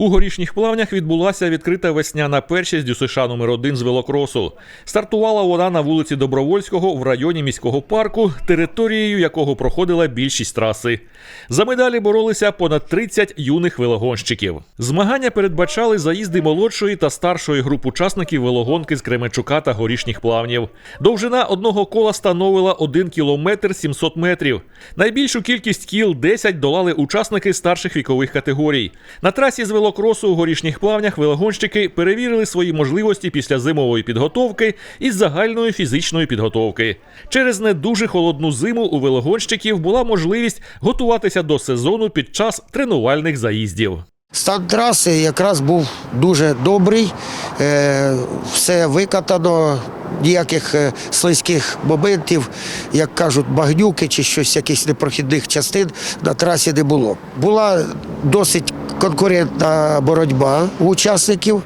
У горішніх плавнях відбулася відкрита весняна першість ДЮСШ номер 1 з велокросу. Стартувала вона на вулиці Добровольського в районі міського парку, територією якого проходила більшість траси. За медалі боролися понад 30 юних велогонщиків. Змагання передбачали заїзди молодшої та старшої груп учасників велогонки з Кременчука та горішніх плавнів. Довжина одного кола становила 1 кілометр 700 метрів. Найбільшу кількість кіл 10 долали учасники старших вікових категорій. На трасі з велокросу у горішніх плавнях велогонщики перевірили свої можливості після зимової підготовки і загальної фізичної підготовки. Через не дуже холодну зиму у велогонщиків була можливість готуватися до сезону під час тренувальних заїздів. Стан траси якраз був дуже добрий, е, все викатано, ніяких е, слизьких моментів, як кажуть, багнюки чи щось, якихось непрохідних частин на трасі не було. Була досить конкурентна боротьба учасників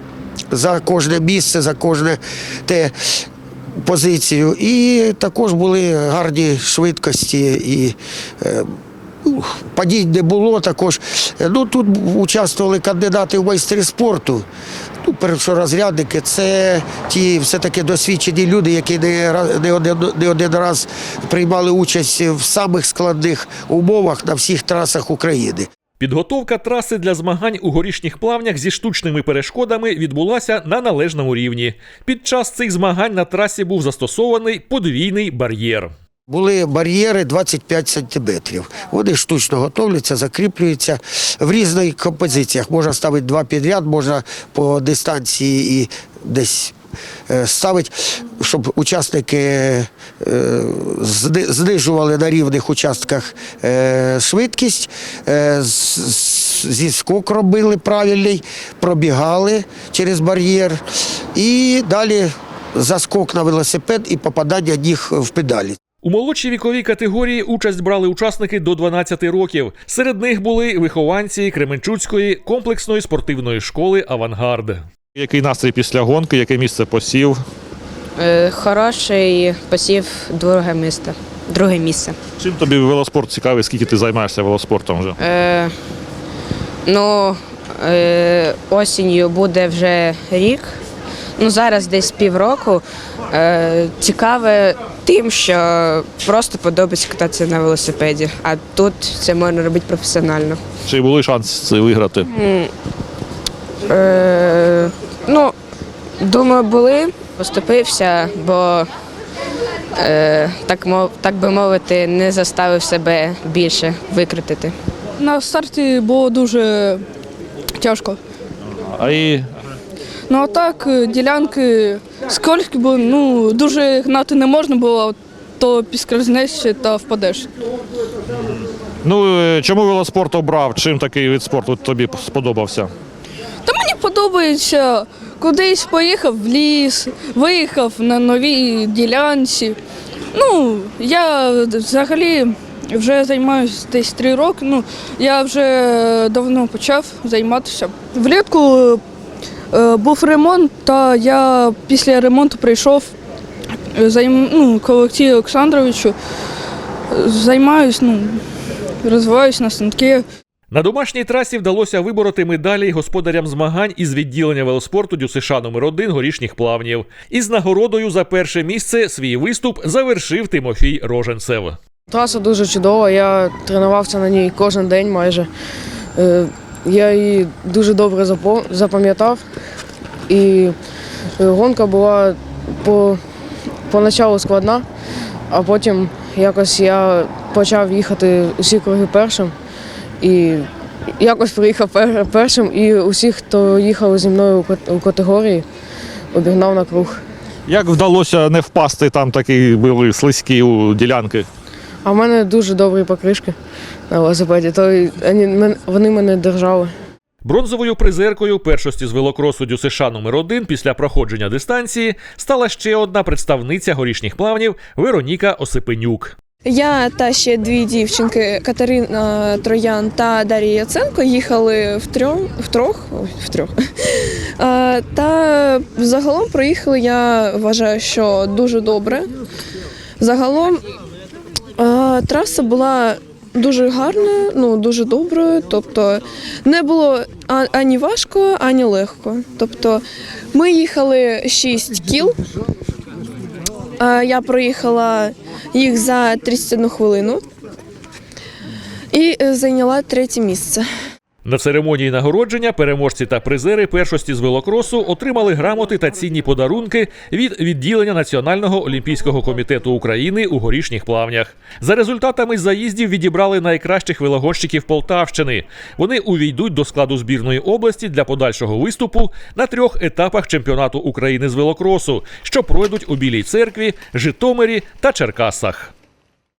за кожне місце, за кожне те. Позицію, і також були гарні швидкості і е, Ну, Падінь не було також. Ну, тут участвували кандидати в майстри спорту. Ну, першорозрядники це ті все-таки досвідчені люди, які не, не, один, не один раз приймали участь в самих складних умовах на всіх трасах України. Підготовка траси для змагань у горішніх плавнях зі штучними перешкодами відбулася на належному рівні. Під час цих змагань на трасі був застосований подвійний бар'єр. Були бар'єри 25 сантиметрів. Вони штучно готовляться, закріплюються в різних композиціях. Можна ставити два підряд, можна по дистанції і десь е, ставити, щоб учасники е, знижували на рівних участках е, швидкість, зі скок робили правильний, пробігали через бар'єр і далі заскок на велосипед і попадання ніг в педалі. У молодшій віковій категорії участь брали учасники до 12 років. Серед них були вихованці Кременчуцької комплексної спортивної школи Авангард. Який настрій після гонки, яке місце посів? Е, Хороший посів друге місце. Друге місце. Чим тобі велоспорт цікавий, скільки ти займаєшся велоспортом вже? Е, ну, е, осінню буде вже рік. Ну, зараз десь півроку. Е, цікаве тим, що просто подобається кататися на велосипеді, а тут це можна робити професіонально. Чи були шанси виграти? Е, ну, думаю, були. Поступився, бо, е, так, мов, так би мовити, не заставив себе більше викритити. На старті було дуже тяжко. А і Ну а так, ділянки скользкі були, ну дуже гнати не можна було, то підскользнешся та впадеш. ну е, чому велоспорт обрав? Чим такий вид спорту тобі сподобався? Подобається, кудись поїхав в ліс, виїхав на новій ділянці. Ну, я взагалі вже займаюся десь три роки. Ну, я вже давно почав займатися. Влітку е, був ремонт, та я після ремонту прийшов займ, ну, к Олексію Олександровичу. Займаюсь, ну, розвиваюсь на станки. На домашній трасі вдалося вибороти медалі господарям змагань із відділення велоспорту ДЮСШ номер 1 горішніх плавнів. Із нагородою за перше місце свій виступ завершив Тимофій Роженцев. Траса дуже чудова, я тренувався на ній кожен день майже. Е, Я її дуже добре запам'ятав. І е, гонка була по, поначалу складна, а потім якось я почав їхати усі круги першим. І якось приїхав першим, і усіх, хто їхав зі мною у категорії, обігнав на круг. Як вдалося не впасти там такі були слизькі у ділянки? А в мене дуже добрі покришки на велосипеді, то вони мене держали. Бронзовою призеркою першості з велокросу ДЮСШ номер 1 після проходження дистанції стала ще одна представниця горішніх плавнів Вероніка Осипенюк. Я та ще дві дівчинки Катерина Троян та Дар'я Яценко їхали втрьох, втрьох, ой, втрьох. Е, Та загалом проїхали, я вважаю, що дуже добре. Загалом траса була дуже гарною, ну дуже доброю. Тобто не було ані важко, ані легко. Тобто ми їхали 6 кіл. Я проїхала їх за 31 хвилину і е, зайняла третє місце. На церемонії нагородження переможці та призери першості з велокросу отримали грамоти та цінні подарунки від відділення Національного олімпійського комітету України у горішніх плавнях. За результатами заїздів відібрали найкращих велогонщиків Полтавщини. Вони увійдуть до складу збірної області для подальшого виступу на трьох етапах чемпіонату України з велокросу, що пройдуть у Білій церкві, Житомирі та Черкасах.